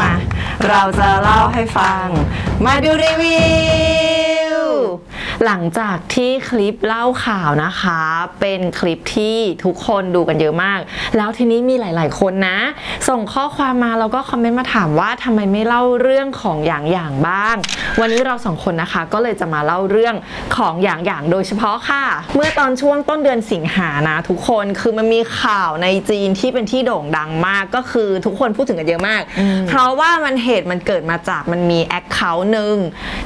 มา เราจะเล่าให้ฟัง มาดูรีวิว หลังจากที่คลิปเล่าข่าวนะคะ เป็นคลิปที่ทุกคนดูกันเยอะมาก แล้วทีนี้มีหลาย ๆ คนนะ ส่งข้อความมาแล้วก็คอมเมนต์มาถามว่าทำไมไม่เล่าเรื่องของอย่างอย่างบ้าง วันนี้เราสองคนนะคะก็เลยจะมาเล่าเรื่องของอย่างอย่างโดยเฉพาะค่ะ เมื่อตอนช่วงต้นเดือนสิงหานะ ทุกคนคือมันมีข่าวในจีนที่เป็นที่โด่งดังมากก็คือทุกคนพูดถึงกันเยอะมาก เพราะว่ามันเหตุมันเกิดมาจากมันมีแอคเคาท์หนึ่ง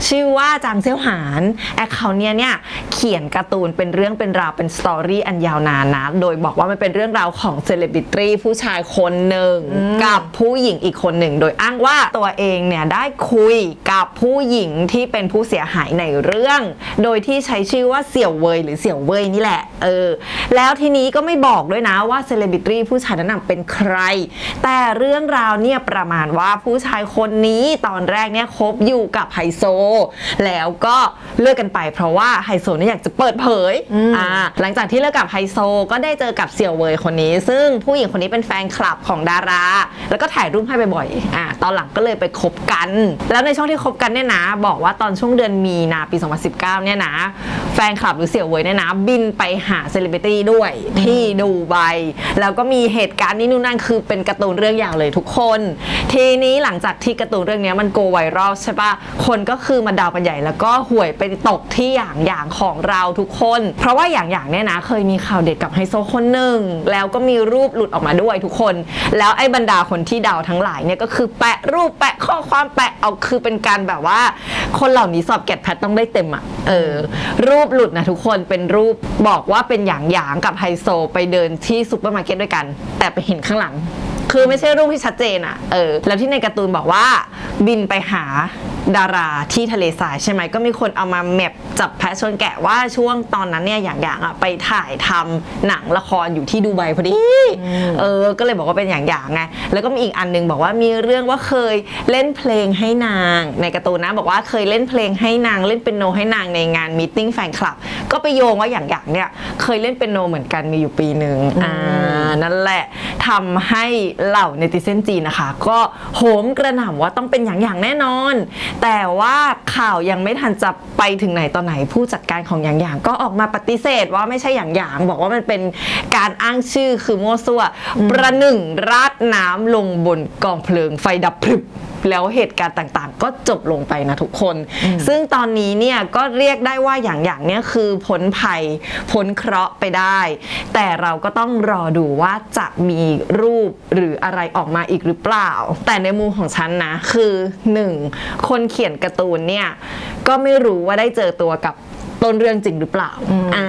ชื่อว่าจางเซี่ยวหานแอคเคาท์เนี้ยเนี่ยเขียนการ์ตูนเป็นเรื่องเป็นราวเป็นสตอรี่อันยาวนานนะ โดยบอกว่ามันเป็นเรื่องราวของเซเลบริตี้ผู้ชายคนหนึ่งกับผู้หญิงอีกคนหนึ่ง โดยอ้างว่าตัวเองเนี่ยได้คุยกับผู้หญิงที่เป็นผู้เสียหายในเรื่อง โดยที่ใช้ชื่อว่าเสี่ยวเวยหรือเสี่ยวเวยนี่แหละ เออ แล้วทีนี้ก็ไม่บอกด้วยนะว่าเซเลบริตี้ผู้ชายนั้นนะเป็นใคร แต่เรื่องราวเนี่ยประมาณว่าผู้ชายคนนี้ตอนแรกเนี่ยคบอยู่กับไฮโซ แล้วก็เลิกกันไปเพราะว่าไฮโซเนี่ยอยากจะเปิดเผยอ่าหลังจากที่เลิกกับไฮโซก็ได้เจอกับเสี่ยวเวยคนนี้ ซึ่งผู้หญิงคนนี้เป็นแฟนคลับของดารา แล้วก็ถ่ายรูปให้บ่อยๆอ่าตอนหลังก็เลยไปคบกัน แล้วในช่วงที่คบกันเนี่ยนะ บอกว่าตอนช่วงเดือนมีนาปี 2019 เนี่ยนะ แฟนคลับหรือเสี่ยวเวยเนี่ยนะ บินไปหาเซเลบริตี้ด้วยที่ดูไบแล้วก็มีเหตุการณ์นี้นู่นนั่นคือเป็นการ์ตูนเรื่องอย่างเลยทุกคน ทีนี้หลังจากที่การ์ตูนเรื่องนี้มันโกไวรัลใช่ปะคนก็คือมาดาวกันใหญ่แล้วก็หวยไปตกที่อย่างอย่างของเราทุกคน เพราะว่าอย่างอย่างเนี่ยนะ เคยมีข่าวเด็ดกับไฮโซคนหนึ่งแล้วก็มีรูปหลุดออกมาด้วยทุกคน แล้วไอ้บรรดาคนที่ดาวทั้งหลายเนี่ยก็คือแปะรูปแปะข้อความแปะเอาคือเป็นการแบบว่า คนเหล่านี้สอบแกดแพทต้องได้เต็มอะเออรูปหลุดนะทุกคนเป็นรูปบอกว่าเป็นอย่างอย่างกับไฮโซไปเดินที่ซูเปอร์มาร์เก็ตด้วยกัน แต่ไปเห็นข้างหลัง คือไม่ใช่รูปที่ชัดเจนอะเออ แล้วที่ในการ์ตูนบอกว่าบินไปหาดาราที่ทะเลทรายใช่ไหมก็มีคนเอามาแมปจับแพะชนแกะว่าช่วงตอนนั้นเนี่ยอย่างอย่างอะไปถ่ายทำหนังละครอยู่ที่ดูไบพอดี เออ ก็เลยบอกว่าเป็นอย่างอย่างไงแล้วก็มีอีกอันนึงบอกว่ามีเรื่องว่าเคยเล่นเพลงให้นาง ในการ์ตูนนะบอกว่าเคยเล่นเพลงให้นางเล่นเป็นโนให้นางในงานมีติ้งแฟนคลับ ก็ไปโยงว่าอย่างอย่างเนี่ยเคยเล่นเป็นโนเหมือนกันมีอยู่ปีหนึ่งอ่านั่นแหละทำให้เหล่าเนติเซนจีนนะคะ ก็โหมกระหน่ำว่าต้องเป็นอย่างอย่างแน่นอน แต่ว่าข่าวยังไม่ทันจะไปถึงไหนตอนไหนผู้จัดการของอย่างอย่างก็ออกมาปฏิเสธว่าไม่ใช่อย่างอย่างบอกว่ามันเป็นการอ้างชื่อคือมั่วซั่วประหนึ่งราดน้ำลงบนกองเพลิงไฟดับพรึบแล้วเหตุการณ์ต่างๆ ก็จบลงไปนะทุกคน ซึ่งตอนนี้เนี่ยก็เรียกได้ว่าอย่างอย่างเนี่ยคือพ้นภัยพ้นเคราะห์ไปได้ แต่เราก็ต้องรอดูว่าจะมีรูปหรืออะไรออกมาอีกหรือเปล่า แต่ในมุมของฉันนะคือ 1. คนเขียนการ์ตูนเนี่ยก็ไม่รู้ว่าได้เจอตัวกับ ต้นเรื่องจริงหรือเปล่า อ่า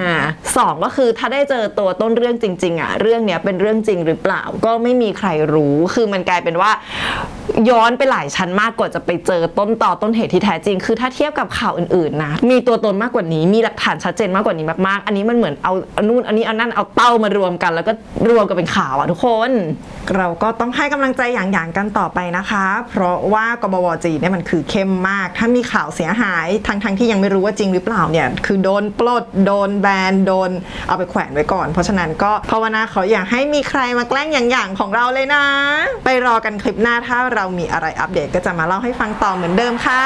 สองก็คือถ้าได้เจอตัวต้นเรื่องจริง ๆ อะ เรื่องเนี้ยเป็นเรื่องจริงหรือเปล่า ก็ไม่มีใครรู้ คือมันกลายเป็นว่า ย้อนไปหลายชั้นมากกว่าจะไปเจอต้นต่อต้นเหตุที่แท้จริง คือถ้าเทียบกับข่าวอื่นๆนะมีตัวตนมากกว่านี้มีหลักฐานชัดเจนมากกว่านี้มากๆ อันนี้มันเหมือนเอาเอานู่นอันนี้เอานั่นเอาเต้ามารวมกัน แล้วก็รวมกันเป็นข่าวอะทุกคน เราก็ต้องให้กำลังใจอย่างอย่างกันต่อไปนะคะ เพราะว่ากบวจีเนี่ยมันคือเข้มมาก ถ้ามีข่าวเสียหายทั้งๆที่ยังไม่รู้ว่าจริงหรือเปล่าเนี่ยคือโดนปลดโดนแบนโดนเอาไปแขวนไว้ก่อน เพราะฉะนั้นก็ภาวนาขออย่าให้มีใครมาแกล้งอย่างอย่างของเราเลยนะ ไปรอกันคลิปหน้าถ้าเรามีอะไรอัปเดตก็จะมาเล่าให้ฟังต่อเหมือนเดิมค่ะ